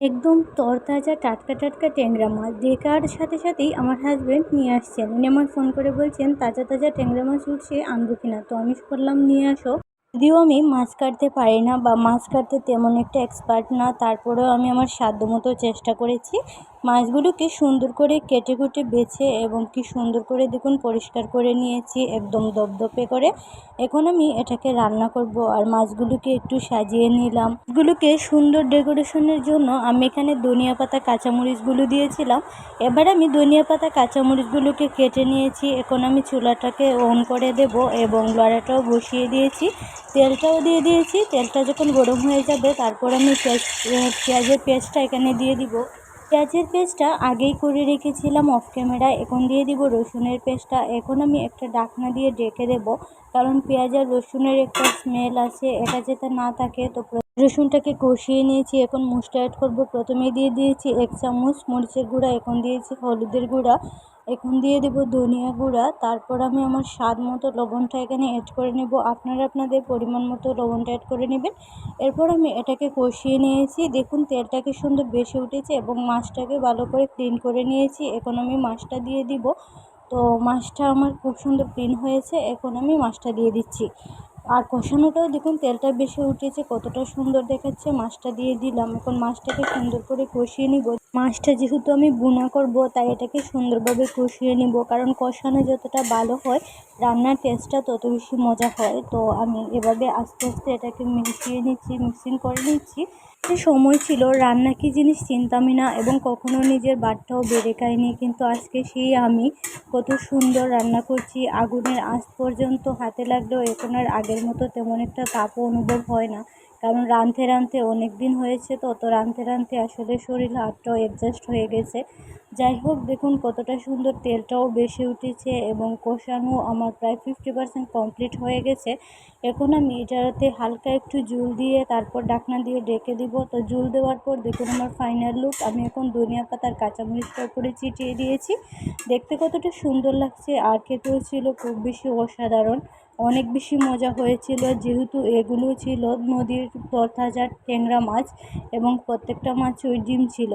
একদম তরতাজা, টাটকা টাটকা ট্যাংরা মাছ। দেখার সাথে সাথেই আমার হাজব্যান্ড নিয়ে আসছেন। উনি আমার ফোন করে বলছেন, তাজা তাজা ট্যাংরা মাছ উঠছে, আনব কিনা তো আমি বললাম, নিয়ে আসো। যদিও আমি মাছ কাটতে পারি না বা মাছ কাটতে তেমন একটা এক্সপার্ট না, তারপরেও আমি আমার সাধ্য মতো চেষ্টা করেছি। মাছগুলোকে সুন্দর করে কেটে কুটে বেছে এবং কি সুন্দর করে দেখুন পরিষ্কার করে নিয়েছি, একদম দপদপে করে। এখন আমি এটাকে রান্না করব আর মাছগুলোকে একটু সাজিয়ে নিলাম। এগুলোকে সুন্দর ডেকোরেশনের জন্য আমি এখানে ধনিয়া পাতা, কাঁচামরিচগুলো দিয়েছিলাম। এবার আমি ধনিয়া পাতা, কাঁচামরিচগুলোকে কেটে নিয়েছি। এখন আমি চুলাটাকে অন করে দেব এবং লড়াটাও বসিয়ে দিয়েছি। তেলটাও দিয়ে দিয়েছি। তেলটা যখন গরম হয়ে যাবে, তারপর আমি পেঁয়াজের পেস্টটা এখানে দিয়ে দিব। পেঁয়াজের পেস্টটা আগেই করে রেখেছিলাম অফ ক্যামেরা এখন দিয়ে দিব রসুনের পেস্টটা। এখন আমি একটা ডাকনা দিয়ে ডেকে দেব, কারণ পেঁয়াজ আর রসুনের একটা স্মেল আছে। এটা যাতে না থাকে, তো রসুনটাকে কষিয়ে নিয়েছি। এখন মুসটা অ্যাড করব। প্রথমে দিয়ে দিয়েছি এক চামচ মরিচের গুঁড়া, এখন দিয়েছি হলুদের গুঁড়া। এখন দিয়ে দেব ধনিয়া গুঁড়া, তারপর আমি আমার স্বাদ মতো লবণটা এখানে অ্যাড করে নেব। আপনারা আপনাদের পরিমাণ মতো লবণটা অ্যাড করে নেবেন। এরপর আমি এটাকে কষিয়ে নিয়েছি। দেখুন তেলটাকে সুন্দর বেশি উঠেছে এবং মাছটাকে ভালো করে ক্লিন করে নিয়েছি। এখন আমি মাছটা দিয়ে দিব। তো মাছটা আমার খুব সুন্দর ক্লিন হয়েছে। এখন আমি মাছটা দিয়ে দিচ্ছি। আর কষানোটাও দেখুন, তেলটা বেশি উঠেছে, কতটা সুন্দর দেখাচ্ছে। মাছটা দিয়ে দিলাম, এখন মাছটাকে সুন্দর করে কষিয়ে নিব। মাছটা যেহেতু আমি বুনা করব, তাই এটাকে সুন্দরভাবে কষিয়ে নিব। কারণ কষানো যতটা ভালো হয়, রান্নার টেস্টটা তত বেশি মজা হয়। তো আমি এভাবে আস্তে আস্তে এটাকে মিশিয়ে নিচ্ছি, মিক্সিং করে নিচ্ছি। সময় ছিল রান্না কি জিনিস চিনতামই না এবং কখনো নিজের বাটটাও বেড়ে খাইনি। কিন্তু আজকে সেই আমি কত সুন্দর রান্না করছি। আগুনের আঁচ পর্যন্ত হাতে লাগলেও এখন আর আগের মতো তেমন একটা তাপও অনুভব হয় না। কারণ রাঁধতে রাঁধতে অনেক দিন হয়েছে তো তো রাঁধতে রাঁধতে আসলে শরীর হাতটাও অ্যাডজাস্ট হয়ে গেছে। যাই হোক, দেখুন কতটা সুন্দর তেলটাও বেশি উঠেছে এবং কষানো আমার প্রায় ফিফটি পার্সেন্ট কমপ্লিট হয়ে গেছে। এখন আমি এটাতে হালকা একটু জুল দিয়ে তারপর ডাকনা দিয়ে ডেকে দিব। তো জুল দেওয়ার পর দেখুন আমার ফাইনাল লুক আমি এখন ধনিয়া পাতার কাঁচামরিচটা উপরে চিটিয়ে দিয়েছি। দেখতে কতটা সুন্দর লাগছে আর খেতেও ছিল খুব বেশি অসাধারণ। অনেক বেশি মজা হয়েছিল। যেহেতু এগুলো ছিল নদীর তরতাজা ট্যাংরা মাছ এবং প্রত্যেকটা মাছ ওই ডিম ছিল।